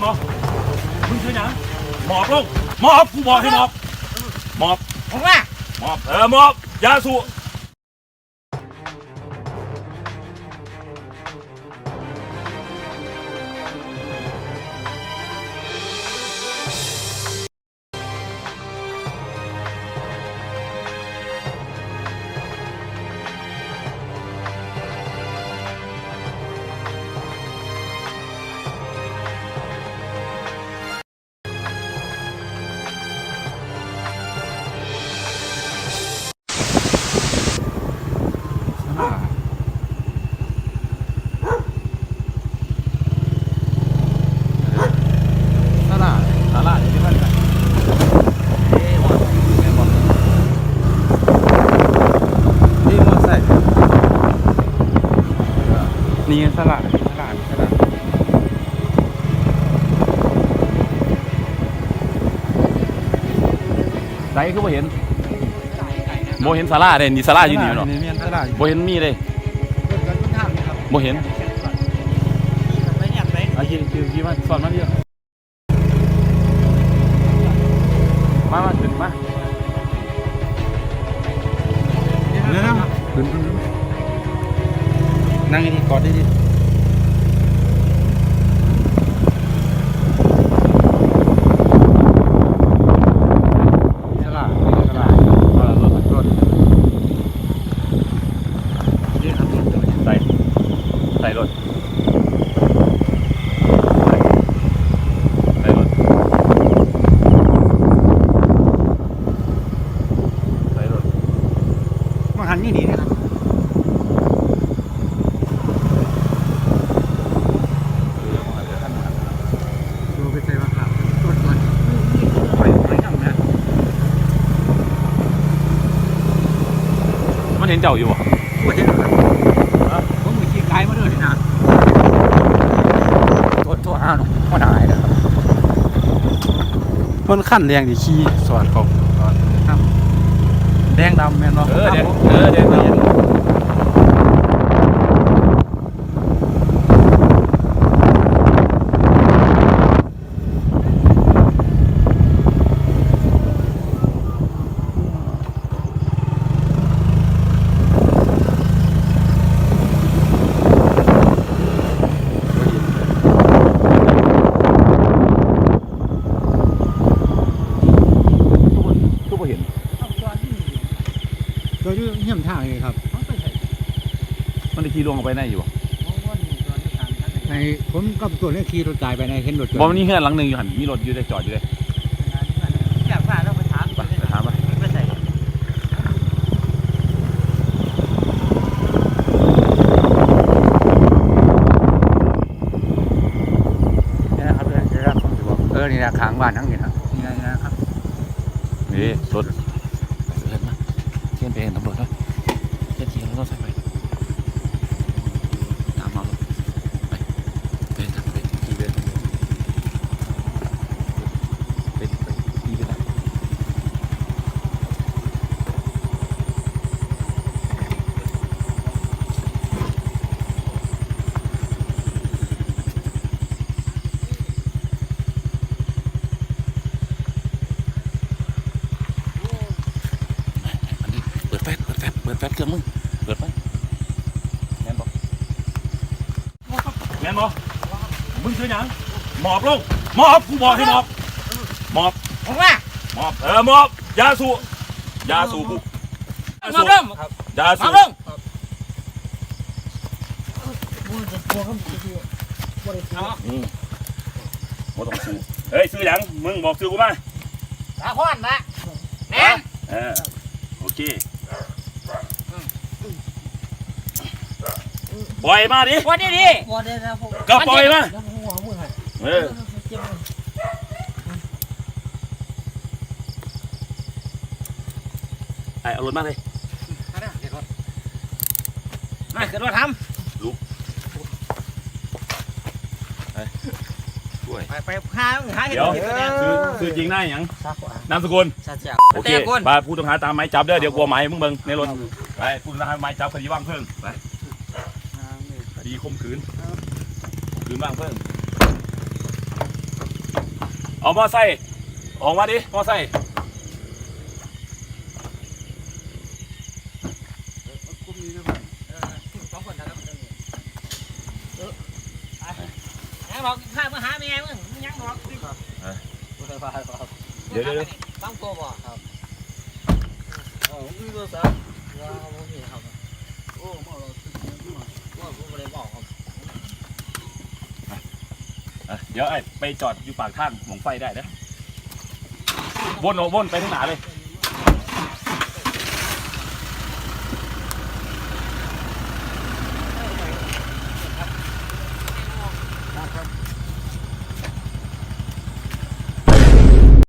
นบ่มึงชื่อหยังหมอบลงหมอบกูบอกให้หมอบหมอบ ผมว่า หมอบ เออหมอบยาสูบ นี่ตลาดตลาดตลาดใส่คือบ่เห็นโมเห็นสาราเด่นนี่สาราอยู่นี่เนาะนี่ตลาดโมเห็นมีเลยโมเห็นไปเนี่ยไปอาชีพคือที่ว่าสอนมาเยอะ นั่งดีกอดดีๆสลาดสลาดเอาละรถรถดีครับใส่ใส่รถใส่รถใส่รถ มาหันอย่างนี้นะครับดูไปใส่มาครับตรวจก่อนไปไปทำนะ มัน เห็นเจ้าอยู่บ่ปวดที่ไหนครับผมมือขี้ไก่มาด้วยนะตัวตัวอ้าวหัวหน้าเลยครับมันขั้นแดงที่ขี้สอดเขาสอดครับแดงดำแม่นบ่เออเดี๋ยวเออเดี๋ยวเห็น ทุกคนเห็นตัวอยู่เหี้ยมทางเลยครับ มันได้ขี่ลวงออกไปไหนอยู่บ่ในผมกับตัวนี้ขี่รถกายไปในเห็นรถบ่มันนี่เฮือนหลังหนึงอยู่หันมีรถอยู่ได้จอดอยู่เลยอยากว่าเราไปถามไปไปถามไปไปใส่นี่นะครับเดี๋ยวรับผมจะบอกเออนี่นะค้างบ้านทั้งนี้นะนี่นะนี่นะครับนี่รถเห็นไหมเทียนไปเห็นตำรวจแล้วเทียนเทียนแล้วก็ใส่ไปตามมาเลยไปไปทางไปขี่ไปไปไปขี่ไปไหน อันนี้เปิด แฟลชเปิดแฟลชเปิดแฟลชเครื่องมึงเปิดไฟแม่นบอกแม่นบอกมึงคือหยังหมอบลงหมอบกูบอกให้หมอบหมอบผมว่าหมอบเออหมอบยาสูบยาสูบกูยามาสูบเริ่มยามาสูบเริ่มอืมบ่ต้องสูบเฮ้ยซื้อหยังมึงบอกซื้อกูมาตาพอนนะแหนมเออโอเค ปล่อยมาดิ วันนี้ดิก็ปล่อยมาเออไอเอารถมาเลยมาเกิดว่าทช่วยำไปไปหาหาเห็ดเดี๋ยวเห็ดแดงซื้อซื้อจริงได้หยังนามสกุลสัจจะโอเคแต่คน ไปผู้ต้องหาตามหมายจับเด้อเดี๋ยวกลัวหมายมึงเบิ่งในรถ ไปผู้ต้องหาหมายจับคดีว่างเพิ่งไปค ดีข่มขืนข่มขืนว่างเพิ่งไปเอามอไซค์ออกมาดิมอไซค์สองคนนะครับแม่บอกข้ามาหาแม่มึงยังบอกเดี๋ยวเดี๋ยวเดี๋ยวต้องตัวบ่ครับอ๋อมีโทรศัพท์ว้าวผมเห็นครับโอ้มาเรา ว่าผมไม่ได้บอกครับ อะ เดี๋ยวไอ้ไปจอดอยู่ปากทางหมองไฟได้นะวนออกวนไปทางหนาเลย